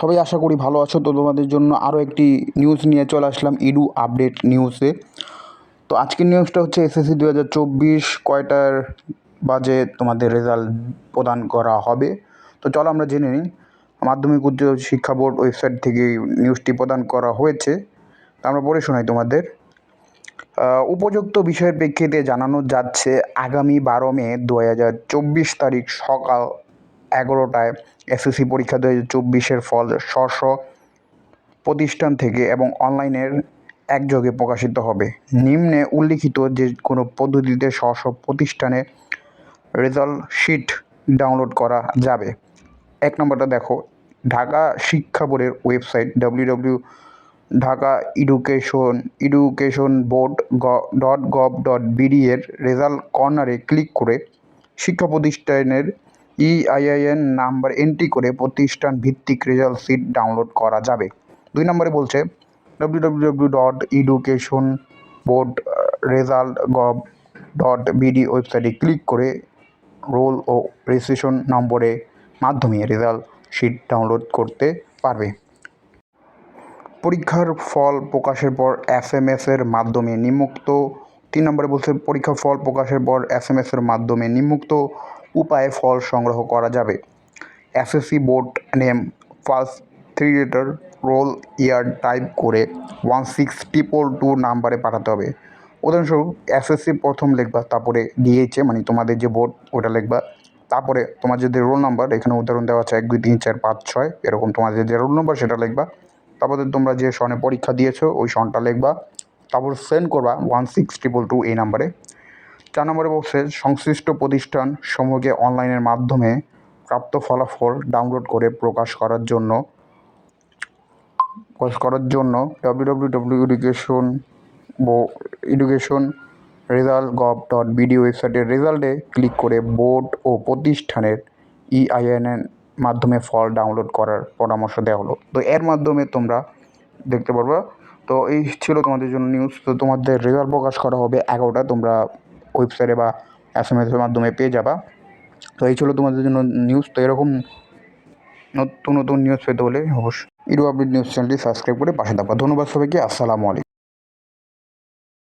সবাই আশা করি ভালো আছো। তো তোমাদের জন্য আরও একটি নিউজ নিয়ে চলে আসলাম ইডু আপডেট নিউজে তো আজকের নিউজটা হচ্ছে এসএসসি দু হাজার চব্বিশ কয়টার বাজে তোমাদের রেজাল্ট প্রদান করা হবে। তো চলো আমরা জেনে নিই। মাধ্যমিক উচ্চ শিক্ষা বোর্ড ওয়েবসাইট থেকে নিউজটি প্রদান করা হয়েছে। আমরা পড়ে শোনাই তোমাদের। উপযুক্ত বিষয়ের প্রেক্ষিতে জানানো যাচ্ছে, আগামী বারো মে দু হাজার চব্বিশ তারিখ সকাল এগারোটায় এসএসসি পরীক্ষা দু হাজার চব্বিশের ফল স্ব স্ব প্রতিষ্ঠান থেকে এবং অনলাইনের একযোগে প্রকাশিত হবে। নিম্নে উল্লিখিত যে কোনো পদ্ধতিতে স্ব স্ব প্রতিষ্ঠানে রেজাল্ট শিট ডাউনলোড করা যাবে। এক নম্বরটা দেখো, ঢাকা শিক্ষা বোর্ডের website W W Dhaka education education board dot gov dot BD এর রেজাল্ট কর্নারে ক্লিক করে শিক্ষা প্রতিষ্ঠানের ইআইআইএন নাম্বার এন্ট্রি করে প্রতিষ্ঠান ভিত্তিক রেজাল্ট শিট ডাউনলোড করা যাবে। দুই নম্বরে বলছে W W W dot education board result gov dot BD ওয়েবসাইটে ক্লিক করে রোল ও রেজিস্ট্রেশন নম্বরে মাধ্যমে রেজাল্ট শিট ডাউনলোড করতে পারবে। পরীক্ষার ফল প্রকাশের পর এস এম এসের মাধ্যমে নিম্মুক্ত তিন নম্বরে বলছে, পরীক্ষার ফল প্রকাশের পর এস এম এসের মাধ্যমে নিম্মুক্ত উপায়ে ফল সংগ্রহ করা যাবে। SSC board name first three letter roll year type করে ওয়ান সিক্স ট্রিপল টু নাম্বারে পাঠাতে হবে। উদাহরণস্বরূপ এসএসসি প্রথম লিখবা, তারপরে ডিএইচএ মানে তোমাদের যে বোর্ড ওটা লিখবা। তারপরে তোমার যদি রোল নাম্বার এখানে উদাহরণ দেওয়া আছে এক, দুই, তিন, চার, পাঁচ, ছয়, এরকম তোমাদের যে রোল নাম্বার সেটা লিখবা। তারপরে তোমরা যে সনে পরীক্ষা দিয়েছ, ওই সনটা লিখবা। তারপর সেন্ড করবা ওয়ান সিক্স ট্রিপল টু এই নাম্বারে চার নম্বরে বলছে, সংশ্লিষ্ট প্রতিষ্ঠান সমূহকে অনলাইনের মাধ্যমে প্রাপ্ত ফলাফল ডাউনলোড করে প্রকাশ করার জন্য, প্রকাশ করার জন্য W W W education education result gov dot BD ওয়েবসাইটের রেজাল্টে ক্লিক করে বোর্ড ও প্রতিষ্ঠানের E ইআইএনের মাধ্যমে ফল ডাউনলোড করার পরামর্শ দেওয়া হলো। তো এর মাধ্যমে তোমরা দেখতে পারবা তো এই ছিল তোমাদের জন্য নিউজ তো তোমাদের রেজাল্ট প্রকাশ করা হবে এগারোটা। তোমরা ওয়েবসাইটে বা এস এম এসের মাধ্যমে পেয়ে যাবা। তো এই ছিল তোমাদের জন্য নিউজ তো এরকম নতুন নতুন নিউজ পেতে হলে অবশ্যই ইডু আপডেট নিউজ চ্যানেলটি সাবস্ক্রাইব করে পাশে থাকবা। ধন্যবাদ সবাইকে। আসসালামু আলাইকুম।